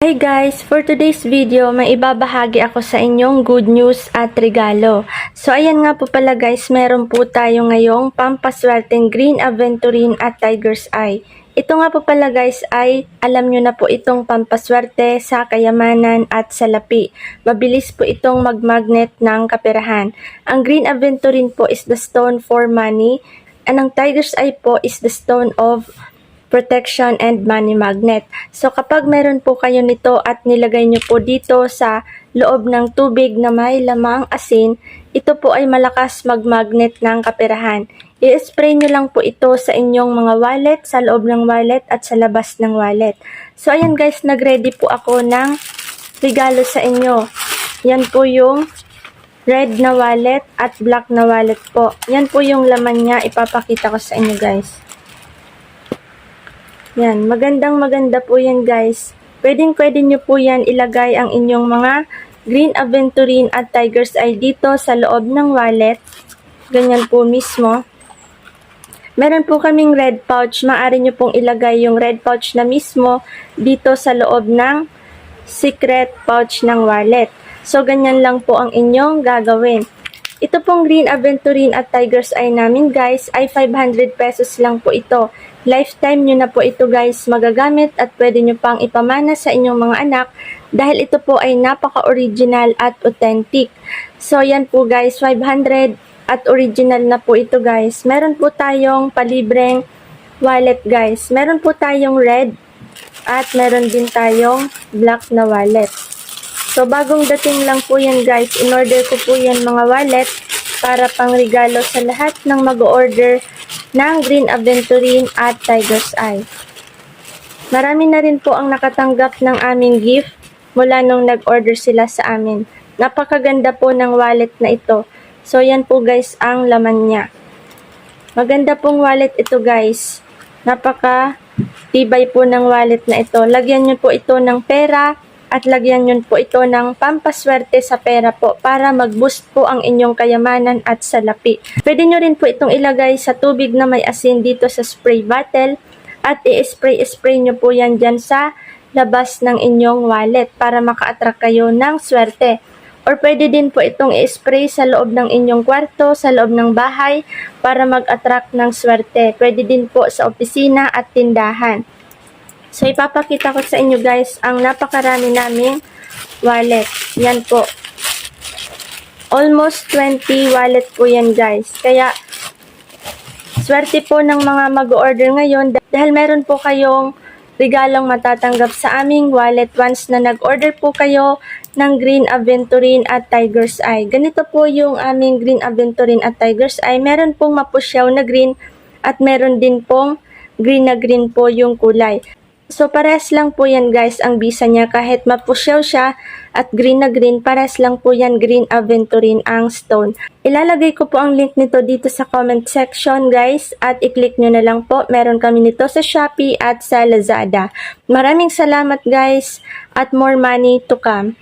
Hi guys! For today's video, may ibabahagi ako sa inyong good news at regalo. So ayan nga po pala guys, meron po tayo ngayong pampaswerteng Green Aventurine at Tiger's Eye. Ito nga po pala guys ay alam nyo na po itong pampaswerte sa kayamanan at salapi. Mabilis po itong magmagnet ng kaperahan. Ang Green Aventurine po is the stone for money and ang Tiger's Eye po is the stone of protection and money magnet. So kapag meron po kayo nito at nilagay nyo po dito sa loob ng tubig na may lamang asin, ito po ay malakas magmagnet ng kaperahan. I-spray nyo lang po ito sa inyong mga wallet, sa loob ng wallet at sa labas ng wallet. So ayan guys, nagready po ako ng regalo sa inyo. Yan po yung red na wallet at black na wallet po. Yan po yung laman niya, ipapakita ko sa inyo guys. Yan, magandang maganda po yan guys. Pwedeng pwede nyo po yan ilagay ang inyong mga Green Aventurine at Tiger's Eye dito sa loob ng wallet. Ganyan po mismo. Meron po kaming red pouch. Maaari nyo pong ilagay yung red pouch na mismo dito sa loob ng secret pouch ng wallet. So, ganyan lang po ang inyong gagawin. Ito pong Green Aventurine at Tiger's Eye namin guys ay 500 pesos lang po ito. Lifetime nyo na po ito guys magagamit at pwede nyo pang ipamana sa inyong mga anak dahil ito po ay napaka-original at authentic. So yan po guys, 500 at original na po ito guys. Meron po tayong palibreng wallet guys. Meron po tayong red at meron din tayong black na wallet. So, bagong dating lang po yan guys. In-order ko po yan mga wallet para pang regalo sa lahat ng mag-order ng Green Aventurine at Tiger's Eye. Marami na rin po ang nakatanggap ng aming gift mula nung nag-order sila sa amin. Napakaganda po ng wallet na ito. So, yan po guys ang laman niya. Maganda pong wallet ito guys. Napaka tibay po ng wallet na ito. Lagyan nyo po ito ng pera at lagyan nyo po ito ng pampaswerte sa pera po para mag-boost po ang inyong kayamanan at salapi. Pwede nyo rin po itong ilagay sa tubig na may asin dito sa spray bottle at i-spray-spray nyo po yan dyan sa labas ng inyong wallet para maka-attract kayo ng swerte. Or pwede din po itong i-spray sa loob ng inyong kwarto, sa loob ng bahay para mag-attract ng swerte. Pwede din po sa opisina at tindahan. So, ipapakita ko sa inyo guys ang napakarami naming wallet. Yan po. Almost 20 wallet po yan guys. Kaya, swerte po ng mga mag-order ngayon dahil meron po kayong regalong matatanggap sa aming wallet once na nag-order po kayo ng Green Aventurine at Tiger's Eye. Ganito po yung aming Green Aventurine at Tiger's Eye. Meron pong mapusyaw na green at meron din pong green na green po yung kulay. So, pares lang po yan guys ang bisa niya. Kahit mapusyaw siya at green na green, pares lang po yan green aventurine ang stone. Ilalagay ko po ang link nito dito sa comment section guys at i-click nyo na lang po. Meron kami nito sa Shopee at sa Lazada. Maraming salamat guys at more money to come.